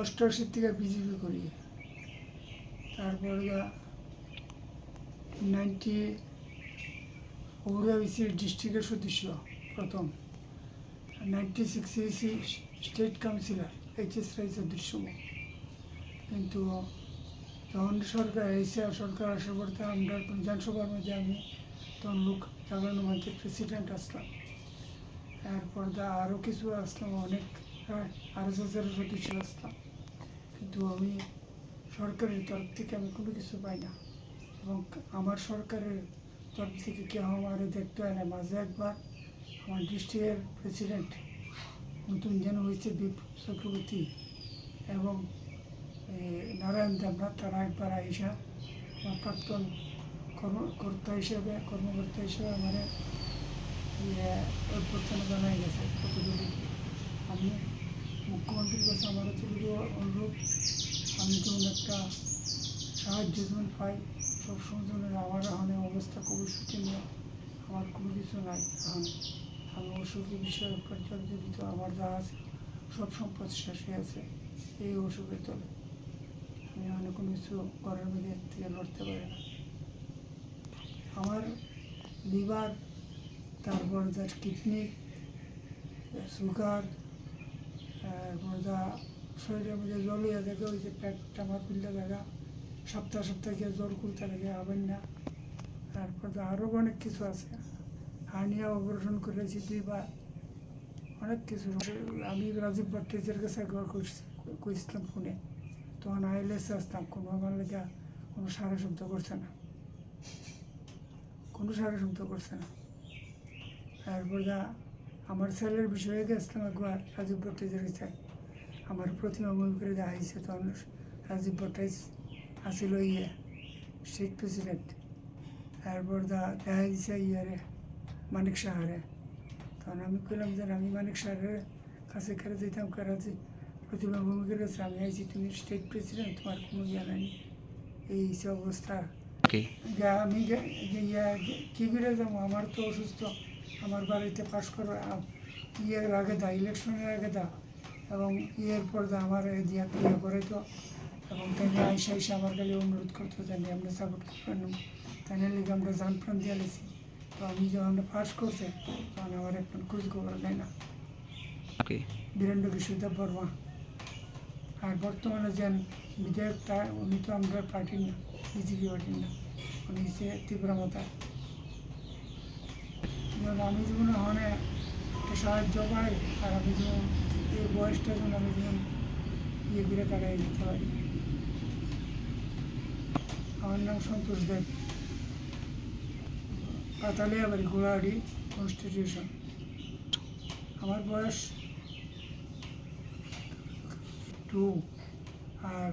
অষ্টআশি থেকে বিজেপি করি। তারপর নাইনটি ওগুলো ডিস্ট্রিক্টের সদস্য, প্রথম। নাইনটি সিক্সে হয়েছি স্টেট কাউন্সিলর এইচএস রাই সদস্য কিন্তু যখন সরকার এসে সরকার আসার পর আমরা বিধানসভার মধ্যে আমি তখন লোক সাধারণ মন্ত্রীর প্রেসিডেন্ট আসলাম। এরপর দা আরও কিছু আসলাম, অনেক আর এস এসের সদস্য আসলাম। কিন্তু আমি সরকারের তরফ থেকে আমি কোনো কিছু পাই না। এবং আমার সরকারের তরফ থেকে কেউ আমার দেখতে হয় না। মাঝে একবার আমার ডিস্ট্রিক্টের প্রেসিডেন্ট নতুন যেন হয়েছে বিপ্লব চক্রবর্তী এবং নারায়ণ দেবনাথ, তারা একবার আইসা আমার প্রাক্তন কর্মকর্তা হিসেবে কর্মকর্তা হিসেবে আমার অভ্যর্থনা জানাই গেছে। কতটুকু আমি মুখ্যমন্ত্রীর কাছে আমার এতটুকু অনুরোধ, আমি যেমন একটা সাহায্য যেমন পাই, সবসময় যেমন আমার এখন অবস্থা খুবই শোচনীয় আমার কোনো কিছু নাই। এখন আমি অসুখের বিষয়ে জর্জরিত আমার যা আছে সব সম্পদ শেষ হয়ে আছে এই অসুখের তলে। আমি অনেক কোনো কিছু ঘরের মধ্যে থেকে লড়তে পারি না। আমার লিভার, তারপর যা কিডনি, সুগার যা শরীরের মধ্যে জলিয়া দেখে ওই যে পেটটা আমার পিল্লা দেখা, সপ্তাহ সপ্তাহে গিয়ে জল করতে লাগে হবেন না। তারপর তো আরও অনেক কিছু আছে। হার্নিয়া অপারেশন করেছি দুইবার। অনেক কিছু। আমি রাজীব ভট্টাচার্যের কাছে একবার করেছিলাম ফোনে। তখন আইলেসে আসতাম, কোনো আমার লেগে কোনো সারা শব্দ করছে না। কোনো সারা শব্দ করছে না। তারপর যা আমার ছেলের বিষয়ে গেছিলাম একবার রাজীব ভট্টাচার্য কাছে। আমার প্রতিমা বই করে দেখা হয়েছে তখন রাজীব ভট্টাচার্য আসিল ইয়ে স্টেট প্রেসিডেন্ট। তারপর দা দেখা দিছে ইয়ারে মানিক সাহারে। তখন আমি কইলাম যে আমি মানিক সাহারের কাছে খেলে যেতাম কারাজি প্রতিমা ভূমিকের কাছে আমি আইছি তুমি স্টেট প্রেসিডেন্ট তোমার কোনো ইয়া নাই। এই অবস্থা। আমি ইয়া কি করে যাব? আমার তো অসুস্থ। আমার বাড়িতে পাশ করো আ- ইয়ের আগে দা ইলেকশনের আগে দা এবং ইয়ের পর দা আমার দিয়া ক্রিয়া করে তো এবং তাই আইসা আইসা আমার খালি অনুরোধ করতো জানি আমরা সাপোর্ট করবেন তাই লিগে আমরা জান প্রাণ দিয়ে লেছি। তো আমি যখন আমরা পাস করছে তখন আমার একটা খোঁজ খবর নেয় না। বীরেন্দ্র কিশোরদেব বর্মা আর বর্তমানে যেন বিধায়ক তা উনি তো আমরা পার্টির না বিজেপি পার্টির না উনি হচ্ছে তীব্রমতা আমি যেমন ওখানে একটা সাহায্য পাই আর আমি যেমন এই বয়সটা যেমন আমি যেমন ইয়ে করে কাটাই দিতে পারি। আমার নাম সন্তোষ দেব। পাতালিয়া বাড়ি গোড়াহাটি কনস্টিটিউশন আমার বয়স টু আর